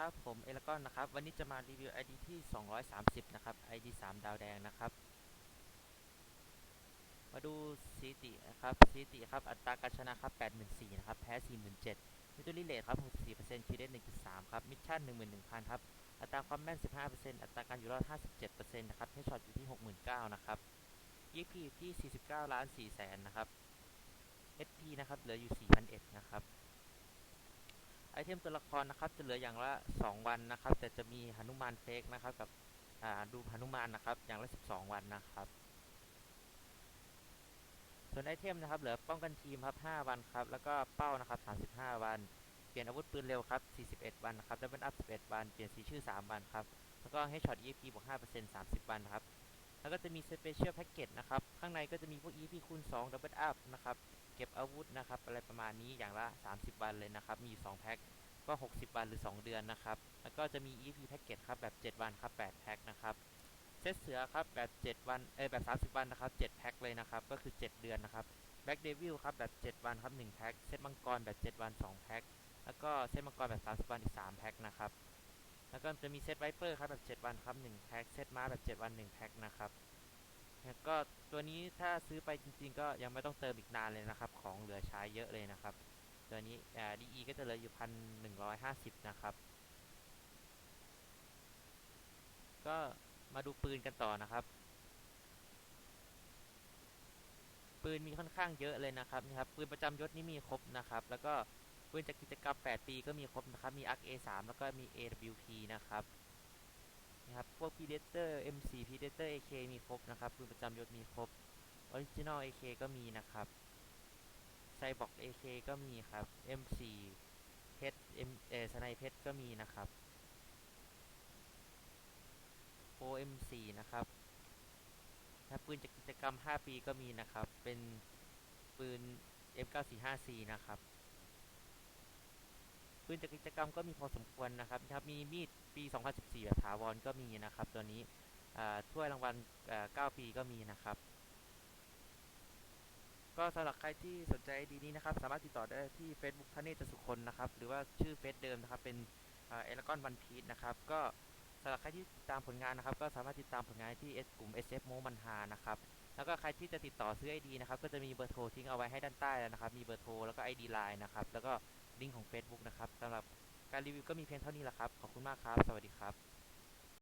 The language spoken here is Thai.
ครับ ผมเอลกอนนะครับ วันนี้จะมารีวิว ID ที่ 230 นะครับ ID 3 ดาวแดงนะครับ มาดูสถิตินะครับสถิติครับ อัตราการชนะครับ 84,000นะครับ แพ้ 47,000มิตรลีเลทครับ 64%คิวเดน1.3 ครับ มิชชั่น 11,000 ครับ อัตราความแม่น 15%อัตราการอยู่รอด 57%นะครับเฮดช็อตอยู่ที่ 69,000นะครับ EP อยู่ที่ 49ล้าน4แสนนะครับ SP นะครับ เหลืออยู่ 4,001นะครับ ไอเทมตัวละครนะครับจะเหลืออย่างละ 2 วันนะครับ แต่จะมีหนุมานเฟกนะครับกับดูหนุมานนะครับ อย่างละ 12 วันนะครับ ส่วนไอเทมนะครับเหลือป้องกันทีมครับ 5 วันครับ แล้วก็เป้านะครับ 35 วัน เปลี่ยนอาวุธปืนเร็วครับ 41 วันนะครับดับเบิลอัพ 11 วัน เปลี่ยนสีชื่อ 3 วันครับ แล้วก็ให้ช็อต EP บวก5% 30 วันครับ แล้วก็จะมีสเปเชียลแพ็กเกจนะครับางในก็จะมีพวก EP คูณ2ดับเบิลอัพนะครับ เก็บอาวุธนะครับ อะไรประมาณนี้อย่างละ 30 วันเลยนะครับ มีอยู่2แพ็คก็ 60 วันหรือ 2 เดือนนะครับ แล้วก็จะมี EP แพ็กเกจครับแบบ 7 วันครับ 8 แพ็คนะครับเซตเสือครับแบบ 7 วันเออแบบ 30 วันนะครับ 7 แพ็คเลยนะครับ ก็คือ 7 เดือนนะครับแบ็กเดวิลครับแบบ 7 วันครับ 1 แพ็คเซตมังกรแบบ 7 วัน 2 แพ็คแล้วก็เซตมังกรแบบ 30 วันอีก 3 แพ็คนะครับ แล้วก็จะมีเซตไวเปอร์ครับแบบ 7 วันครับ 1 แพ็คเซตม้าแบบ 7 วัน 1 แพ็คนะครับ แล้วก็ตัวนี้ถ้าซื้อไปจริง ๆ ก็ยังไม่ต้องเติมอีกนานเลยนะครับ ของเหลือใช้เยอะเลยนะครับ ตัวนี้อ่า DE ก็จะเหลืออยู่พันหนึ่งร้อยห้าสิบนะครับ ก็มาดูปืนกันต่อนะครับ ปืนมีค่อนข้างเยอะเลยนะครับนี่ครับปืนประจำยศนี่มีครบนะครับ แล้วก็ปืนจากกิจกรรม 8 ปีก็มีครบนะครับ มี ARC A3 แล้วก็มี AWP นะครับ นะครับ พวก Predator M4 Predator AK มีครบนะครับปืนประจำยศมีครบ Original AK ก็มีนะครับไซบอก AK ก็มีครับ M4 เพชร M เออสไนเพชรก็มีนะครับ OM4 นะครับถ้าปืนจากกิจกรรม 5 ปีก็มีนะครับ เป็นปืน M945C นะครับ ปืนจากกิจกรรมก็มีพอสมควรนะครับนะครับ มีมีดปี 2014 แบบถาวรก็มีนะครับ ตัวนี้ถ้วยรางวัล 9 ปีก็มีนะครับ ก็สำหรับใครที่สนใจดีนี้นะครับ สามารถติดต่อได้ที่ Facebook ทเนจสุคนนะครับ หรือว่าชื่อเฟซเดิมนะครับ เป็นเอลกอนวันพีชนะครับ ก็สำหรับใครที่ติดตามผลงานนะครับ ก็สามารถติดตามผลงานที่ S กลุ่ม SF โมมันฮานะครับแล้วก็ใครที่จะติดต่อซื้อ ID นะครับ ก็จะมีเบอร์โทรทิ้งเอาไว้ให้ด้านใต้แล้วนะครับ มีเบอร์โทรแล้วก็ ID Line นะครับ แล้วก็ ลิงก์ของ Facebook นะครับสำหรับการรีวิวก็มีเพียงเท่านี้แหละครับ ขอบคุณมากครับ สวัสดีครับ